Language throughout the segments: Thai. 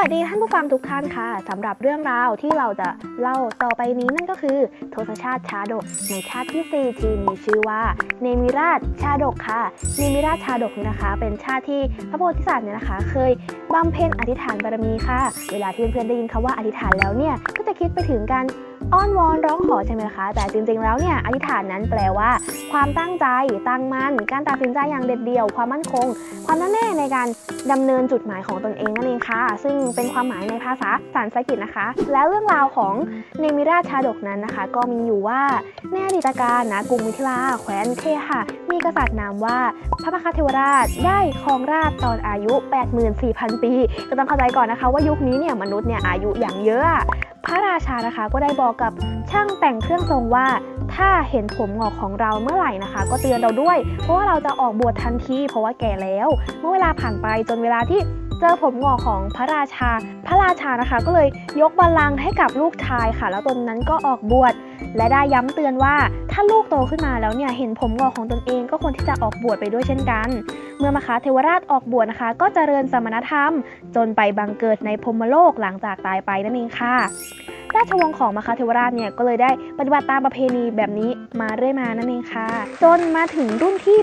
วัสดีท่านผู้ฟังทุกท่านค่ะสำหรับเรื่องราวที่เราจะเล่าต่อไปนี้นั่นก็คือทศชาติชาดกในชาติที่ 4 ที่มีชื่อว่าเนมิราชชาดกค่ะเนมิราชชาดกนี้นะคะ เป็นชาติที่พระโพธิสัตว์เนี่ยนะคะ เคยบำเพ็ญอธิษฐานบารมีค่ะ เวลาที่เพื่อนๆได้ยินคำว่าอธิษฐานแล้วเนี่ยก็จะคิดไปถึงการ อ้อนวอนร้องขอใช่ไหมคะ แต่จริงๆแล้วเนี่ยอธิษฐานนั้นแปลว่า ความตั้งใจตั้งมั่นการตัดสินใจอย่างเด็ดเดี่ยว ความมั่นคง ความแน่แน่ในการดำเนินจุดหมายของตนเองนั่นเองค่ะ ซึ่งเป็นความหมายในภาษาสันสกฤตนะคะ และเรื่องราวของเนมิราชาดกนั้นนะคะ ก็มีอยู่ว่าในอดีตการนะกรุงมิถิลาแคว้นเคหะมีกษัตริย์นามว่าพระมคเทวราชได้ครองราชย์ตอนอายุ 84,000 ปีก็ต้องเข้าใจก่อนนะคะ ว่ายุคนี้เนี่ยมนุษย์เนี่ยอายุอย่างเยอะ พระราชานะคะก็ได้บอกกับช่างแต่งเครื่องทรงว่าถ้าเห็นผมงอกของเราเมื่อไหร่นะคะ ก็เตือนเราด้วย เพราะว่าเราจะออกบวชทันทีเพราะว่าแก่แล้ว เมื่อเวลาผ่านไปจนเวลาที่ เจอผมงอกของพระราชา พระราชานะคะ ก็เลยยกบัลลังก์ให้กับลูกชายค่ะ แล้วตนนั้นก็ออกบวชและได้ย้ำเตือนว่าถ้าลูกโตขึ้นมาแล้วเนี่ยเห็นผมงอกของตนเองก็ควรที่จะออกบวชไปด้วยเช่นกัน เมื่อมคาเทวราชออกบวชนะคะ ก็จเจริญสมณธรรม จนไปบังเกิดในพรมโลกหลังจากตายไปนั่นเองค่ะ ราชวงศ์ของมคาเทวราชเนี่ยก็เลยได้ปฏิบัติตามประเพณีแบบนี้มาเรื่อยมานั่นเองค่ะ จนมาถึงรุ่นที่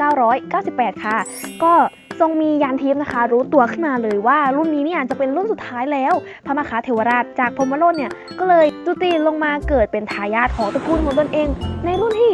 83,998 ค่ะ ก็ ทรงมียานทิพย์นะคะ รู้ตัวขึ้นมาเลยว่ารุ่นนี้เนี่ยจะเป็นรุ่นสุดท้ายแล้ว พระมคาเทวราชจากพรหมโลกเนี่ยก็เลยจุติลงมาเกิดเป็นทายาทของตระกูลของตนเอง ในรุ่นที่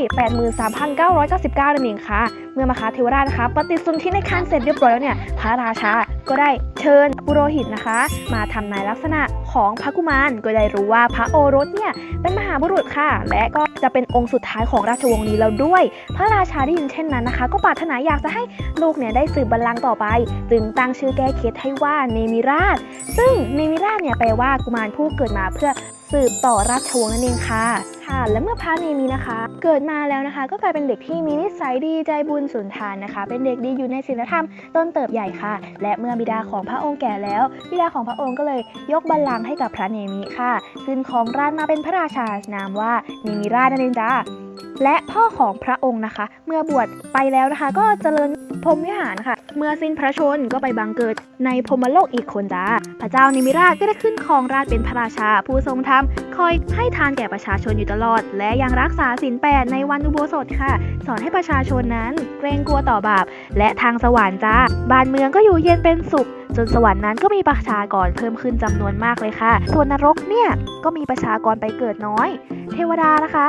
83,999นั่นเองค่ะ เมื่อมาคาเทวราชนะคะ ปฏิสนธิในคันเสร็จเรียบร้อยแล้วเนี่ย พระราชาก็ได้เชิญปุโรหิตนะคะ มาทำนายลักษณะของพระกุมาร ก็ได้รู้ว่าพระโอรสเนี่ยเป็นมหาบุรุษค่ะ และก็จะเป็นองค์สุดท้ายของราชวงศ์นี้แล้วด้วย พระราชาได้ยินเช่นนั้นนะคะ ก็ปรารถนาอยากจะให้ลูกเนี่ยได้สืบบัลลังก์ต่อไป จึงตั้งชื่อแก้เคล็ดให้ว่าเนมิราช ซึ่งเนมิราชเนี่ยแปลว่ากุมารผู้เกิดมาเพื่อ สืบต่อราชวงศ์นั่นเองค่ะค่ะ และเมื่อพระเนมีนะคะ เกิดมาแล้วนะคะ ก็กลายเป็นเด็กที่มีนิสัยดีใจบุญสุนทานนะคะ เป็นเด็กดีอยู่ในศีลธรรมต้นเติบใหญ่ค่ะ และเมื่อบิดาของพระองค์แก่แล้ว บิดาของพระองค์ก็เลยยกบัลลังก์ให้กับพระเนมิค่ะขึ้นของราชมาเป็นพระราชานามว่าเนมิราชนั่นเองจ้าและพ่อของพระองค์นะคะ เมื่อบวชไปแล้วนะคะ ก็เจริญพรหมวิหารค่ะ เมื่อสิ้นพระชนก็ไปบังเกิดในพรมโลกอีกคนจ้า พระเจ้านิมิราชก็ได้ขึ้นครองราชเป็นพระราชาผู้ทรงธรรม คอยให้ทานแก่ประชาชนอยู่ตลอด และยังรักษาศีลแปดในวันอุโบสถค่ะ สอนให้ประชาชนนั้นเกรงกลัวต่อบาป และทางสวรรค์จ้า บ้านเมืองก็อยู่เย็นเป็นสุขจนสวรรค์นั้นก็มีประชากรเพิ่มขึ้นจำนวนมากเลยค่ะ ส่วนนรกเนี่ยก็มีประชากรไปเกิดน้อย เทวดานะคะ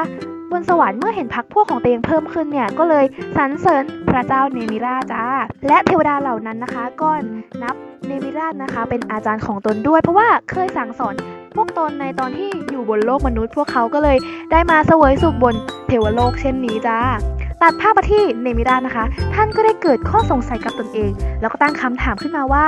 บนสวรรค์เมื่อเห็นพักพวกของตัวเองเพิ่มขึ้นเนี่ยก็เลยสรรเสริญพระเจ้าเนมิราจ้าและเทวดาเหล่านั้นนะคะก็นับเนมิราชนะคะ เป็นอาจารย์ของตนด้วย เพราะว่าเคยสั่งสอนพวกตนในตอนที่อยู่บนโลกมนุษย์ พวกเขาก็เลยได้มาเสวยสุขบนเทวโลกเช่นนี้จ้าตัดภาพมาที่เนมิราชนะคะ ท่านก็ได้เกิดข้อสงสัยกับตนเอง แล้วก็ตั้งคำถามขึ้นมาว่า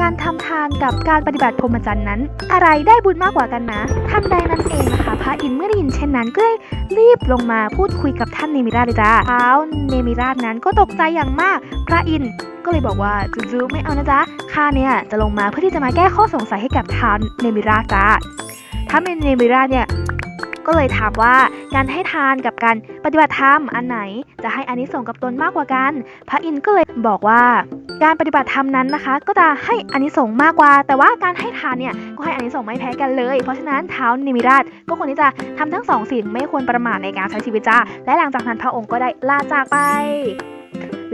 การทำทานกับการปฏิบัติพรหมจรรย์นั้น อะไรได้บุญมากกว่ากันนะทันใดนั้นเองนะคะพระอินทร์เมื่อได้ยินเช่นนั้นก็ได้รีบลงมาพูดคุยกับท่านเนมิราชเลยจ้าเท้าเนมิราชนั้นก็ตกใจอย่างมาก พระอินทร์ก็เลยบอกว่าจูๆไม่เอานะจ๊ะข้าเนี่ยจะลงมาเพื่อที่จะมาแก้ข้อสงสัยให้กับท้าวเนมิราชจ้าท้าวเนมิราชเนี่ยก็เลยถามว่าการให้ทานกับการปฏิบัติธรรมอันไหน จะให้อานิสงส์กับตนมากกว่ากัน พระอินทร์ก็เลยบอกว่า การปฏิบัติธรรมนั้นนะคะ ก็จะให้อานิสงส์มากกว่า แต่ว่าการให้ทานเนี่ยก็ให้อานิสงส์ไม่แพ้กันเลย เพราะฉะนั้นเท้านิมิราชก็ควรที่จะทำทั้งสองสิ่งไม่ควรประมาทในการใช้ชีวิตจ้าและหลังจากนั้นพระองค์ก็ได้ลาจากไป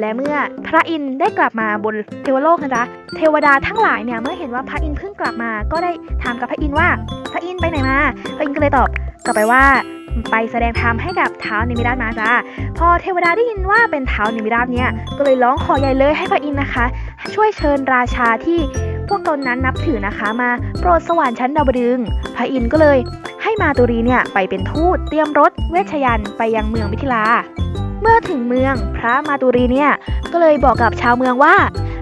และเมื่อพระอินทร์ได้กลับมาบนเทวโลกนะจ๊ะ เทวดาทั้งหลายเนี่ยเมื่อเห็นว่าพระอินทร์เพิ่งกลับมา ก็ได้ถามกับพระอินทร์ว่า พระอินทร์ไปไหนมา พระอินทร์ก็เลยตอบกลับไปว่า ไปแสดงธรรมให้กับเท้านิมิราชมาจ้าพอเทวดาได้ยินว่าเป็นเท้านิมิราชเนี่ยก็เลยร้องขอใหญ่เลยให้พระอินทร์นะคะ ช่วยเชิญราชาที่พวกตนนั้นนับถือนะคะมาโปรดสวรรค์ชั้นดาวดึงส์พระอินทร์ก็เลยให้มาตุรีเนี่ยไปเป็นทูตเตรียมรถเวชยันต์ไปยังเมืองมิถิลา เมื่อถึงเมืองพระมาตุรีเนี่ยก็เลยบอกกับชาวเมืองว่า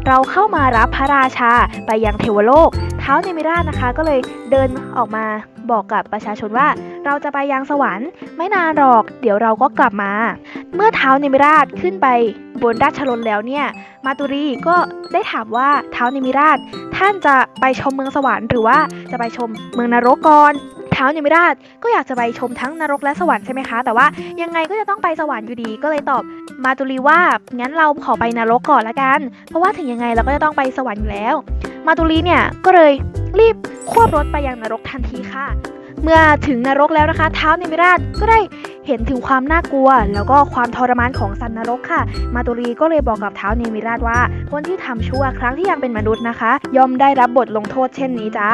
เราเข้ามารับพระราชาไปยังเทวโลก เท้าเนมิราชนะคะ ก็เลยเดินออกมา บอกกับประชาชนว่าเราจะไปยังสวรรค์ไม่นานหรอก เดี๋ยวเราก็กลับมา เมื่อเท้าเนมิราชขึ้นไปบนราชรถแล้วเนี่ย มาตุรีก็ได้ถามว่าเท้าเนมิราช ท่านจะไปชมเมืองสวรรค์หรือว่าจะไปชมเมืองนรกก่อนเท้าเนมิราชก็อยากจะไปชมทั้งนรกและสวรรค์ใช่ไหมคะ แต่ว่ายังไงก็จะต้องไปสวรรค์อยู่ดี ก็เลยตอบมาตุลีว่างั้นเราขอไปนรกก่อนละกัน เพราะว่าถึงยังไงเราก็จะต้องไปสวรรค์อยู่แล้ว มาตุลีเนี่ยก็เลยรีบควบรถไปยังนรกทันทีค่ะ เมื่อถึงนรกแล้วนะคะ เท้าเนมิราชก็ได้เห็นถึงความน่ากลัว แล้วก็ความทรมานของสัตว์นรกค่ะ มาตุลีก็เลยบอกกับเท้าเนมิราชว่า คนที่ทำชั่วครั้งที่ยังเป็นมนุษย์นะคะ ย่อมได้รับบทลงโทษเช่นนี้จ้า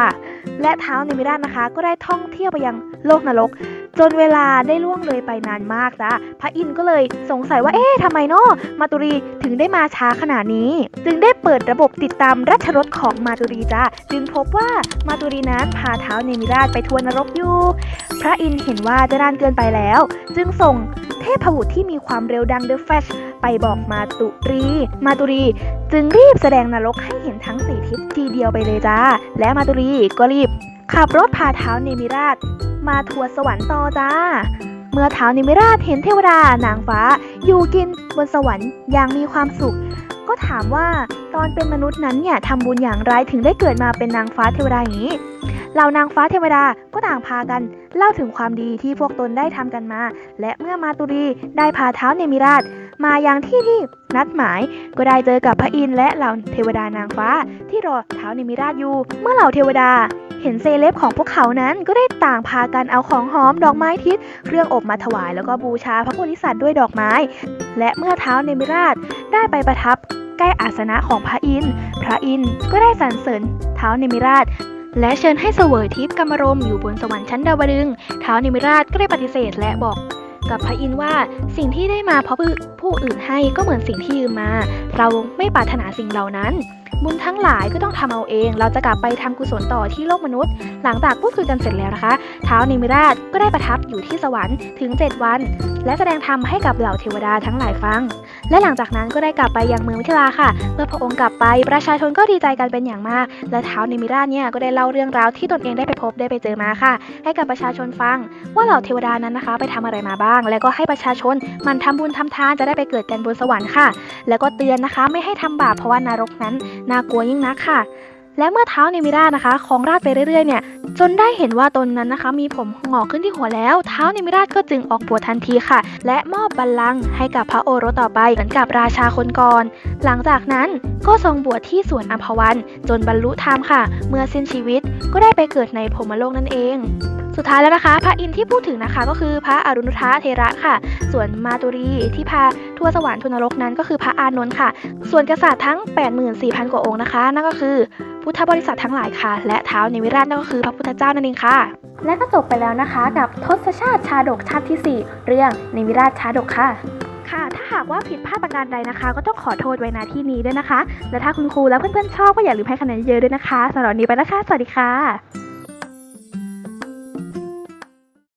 และเท้าเนมิราชนะคะ ก็ได้ท่องเที่ยวไปยังโลกนรก จนเวลาได้ล่วงเลยไปนานมากจ้าพระอินทร์ก็เลยสงสัยว่าเอ๊ะทำไมเนาะมาตุรีถึงได้มาช้าขนาดนี้ จึงได้เปิดระบบติดตามรัชรถของมาตุรีจ้าจึงพบว่ามาตุรีนั้นพาเท้าเนมิราชไปทัวร์นรกอยู่ พระอินทร์เห็นว่าจะนานเกินไปแล้ว จึงส่งเทพบุตรที่มีความเร็วดังเดอะแฟชไปบอกมาตุรี มาตุรี จึงรีบแสดงนรกให้เห็นทั้งสี่ทิศทีเดียวไปเลยจ้า และมาตุรีก็รีบ ขับรถพาเท้าเนมิราช มาทัวร์สวรรค์ต่อจ้า เมื่อเท้าเนมิราชเห็นเทวดานางฟ้า อยู่กินบนสวรรค์อย่างมีความสุข ก็ถามว่าตอนเป็นมนุษย์นั้นเนี่ยทำบุญอย่างไรถึงได้เกิดมาเป็นนางฟ้าเทวดาอย่างนี้เหล่านางฟ้าเทวดาก็ต่างพากัน เล่าถึงความดีที่พวกตนได้ทำกันมา และเมื่อมาตุรีได้พาเท้าเนมิราช มายังที่ที่นัดหมาย ก็ได้เจอกับพระอินทร์และเหล่าเทวดานางฟ้าที่รอเท้าเนมิราชอยู่ เมื่อเหล่าเทวดา เห็นเซเลบของพวกเขานั้นก็ได้ต่างพากันเอาของหอมดอกไม้ทิศเครื่องอบมาถวายแล้วก็บูชาพระโพธิสัตว์ด้วยดอกไม้ และเมื่อเท้าเนมิราชได้ไปประทับใกล้อาสนะของพระอินทร์ พระอินทร์ก็ได้สรรเสริญเท้าเนมิราช และเชิญให้เสวยทิพย์กรรมรมอยู่บนสวรรค์ชั้นดาวดึงส์ท้าเนมิราชก็ได้ปฏิเสธและบอกกับพระอินทร์ว่าสิ่งที่ได้มาเพราะผู้อื่นให้ก็เหมือนสิ่งที่ยืมมา เราไม่ปรารถนาสิ่งเหล่านั้น บุญทั้งหลายก็ต้องทำเอาเอง เราจะกลับไปทำกุศลต่อที่โลกมนุษย์ หลังจากพูดคุยกันเสร็จแล้วนะคะเท้าวเนมิราชก็ได้ประทับอยู่ที่สวรรค์ถึง 7 วัน และแสดงธรรมให้กับเหล่าเทวดาทั้งหลายฟัง และหลังจากนั้นก็ได้กลับไปยังเมืองมิถิลาค่ะ เมื่อพระองค์กลับไปประชาชนก็ดีใจกันเป็นอย่างมาก และท้าวเนมิราเนี่ยก็ได้เล่าเรื่องราวที่ตนเองได้ไปพบได้ไปเจอมาค่ะ ให้กับประชาชนฟัง ว่าเหล่าเทวดานั้นนะคะ ไปทำอะไรมาบ้าง แล้วก็ให้ประชาชนมันทำบุญทำทานจะได้ไปเกิดกันบนสวรรค์ค่ะ แล้วก็เตือนนะคะไม่ให้ทำบาปเพราะว่านรกนั้นน่ากลัวยิ่งนักค่ะ และเมื่อเท้าเนมิรานะคะของราดไปเรื่อยๆเนี่ยจนได้เห็นว่าตนนั้นนะคะ มีผมงอกขึ้นที่หัวแล้ว เท้าเนมิราชก็จึงออกบวชทันทีค่ะ และมอบบัลลังก์ให้กับพระโอรสต่อไปเหมือนกับราชาคนก่อนหลังจากนั้นก็ทรงบวชที่สวนอัมพวัน จนบรรลุธรรมค่ะ เมื่อสิ้นชีวิตก็ได้ไปเกิดในพรหมโลกนั่นเอง สุดท้ายแล้วนะคะ พระอินทร์ที่พูดถึงนะคะ ก็คือพระอรุณทะเทระค่ะ ส่วนมาตุรีที่พาทั่วสวรรค์ทุนรกนั้นก็คือพระอานนท์ค่ะ ส่วนกษัตริย์ทั้ง 84,000 กว่าองค์นะคะ นั่นก็คือพุทธบริษัททั้งหลายค่ะ และเท้าวเนวิราชนั่นก็คือพระพุทธเจ้านั่นเองค่ะ และก็จบไปแล้วนะคะ กับทศชาติชาดกชาติที่ 4 เรื่องเนวิราชชาดกค่ะค่ะ ถ้าหากว่าผิดพลาดประการใดนะคะ ก็ต้องขอโทษไว้ณที่นี้ด้วยนะคะ และถ้าคุณครูและเพื่อนๆชอบก็อย่าลืมให้คะแนนเยอะด้วยนะคะสำหรับวันนี้ไปแล้วค่ะ สวัสดีค่ะ